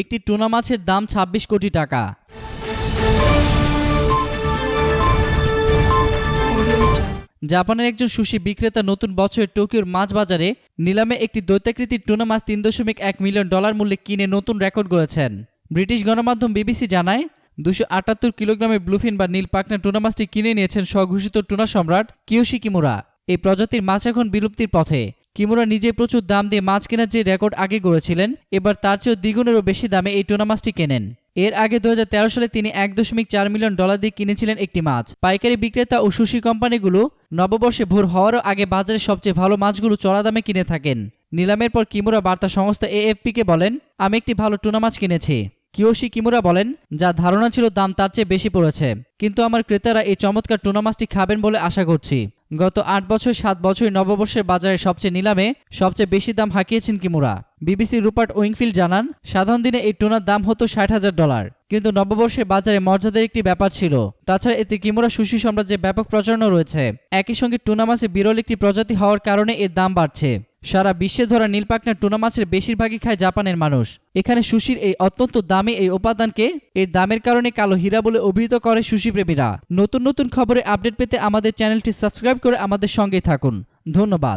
একটি টুনা মাছের দাম ২৬ কোটি টাকা। জাপানের একজন সুশি বিক্রেতা নতুন বছরের টোকিওর মাছ বাজারে নিলামে একটি দৈত্যাকৃতির টুনা মাছ তিন দশমিক এক মিলিয়ন ডলার মূল্যে কিনে নতুন রেকর্ড গড়েছেন। ব্রিটিশ গণমাধ্যম বিবিসি জানায়, দুশো আটাত্তর কিলোগ্রামের ব্লুফিন বা নীল পাকনা টুনা মাছটি কিনে নিয়েছেন স্বঘোষিত টুনা সম্রাট কিয়োশি কিমুরা এই প্রজাতির মাছ এখন বিলুপ্তির পথে। কিমুরা নিজে প্রচুর দাম দিয়ে মাছ কেনার যে রেকর্ড আগে গড়েছিলেন, এবার তার চেয়েও দ্বিগুণেরও বেশি দামে এই টুনা মাছটি কেনেন। এর আগে দু হাজার তেরো সালে তিনি এক দশমিক চার মিলিয়ন ডলার দিয়ে কিনেছিলেন একটি মাছ। পাইকারি বিক্রেতা ও সুশি কোম্পানিগুলো নববর্ষে ভোর হওয়ারও আগে বাজারে সবচেয়ে ভালো মাছগুলো চড়া দামে কিনে থাকেন। নিলামের পর কিমুরা বার্তা সংস্থা এএফপিকে বলেন, আমি একটি ভালো টুনা মাছ কিনেছি। কিয়োশি কিমুরা বলেন, যা ধারণা ছিল দাম তার চেয়ে বেশি পড়েছে। কিন্তু আমার ক্রেতারা এই চমৎকার টুনা মাছটি খাবেন বলে আশা করছি। গত আট বছর, সাত বছর নববর্ষের বাজারে সবচেয়ে নিলামে সবচেয়ে বেশি দাম হাঁকিয়েছেন কিমুরা। বিবিসি রুপার্ট উইংফিল্ড জানান, সাধারণ দিনে এই টোনার দাম হতো ষাট হাজার ডলার, কিন্তু নববর্ষের বাজারে মর্যাদার একটি ব্যাপার ছিল। তাছাড়া এতে কিমুরা সুশি সাম্রাজ্যে ব্যাপক প্রচারণা রয়েছে। একই সঙ্গে টুনা মাসে বিরল একটি প্রজাতি হওয়ার কারণে এর দাম বাড়ছে। সারা বিশ্বে ধরা নীলপাকনা টুনা মাছের বেশিরভাগই খায় জাপানের মানুষ। এখানে সুশির এই অত্যন্ত দামি এই উপাদানকে এর দামের কারণে কালো হীরা বলে অভিহিত করে সুশি প্রেমীরা। নতুন নতুন খবরে আপডেট পেতে আমাদের চ্যানেলটি সাবস্ক্রাইব করে আমাদের সঙ্গে থাকুন। ধন্যবাদ।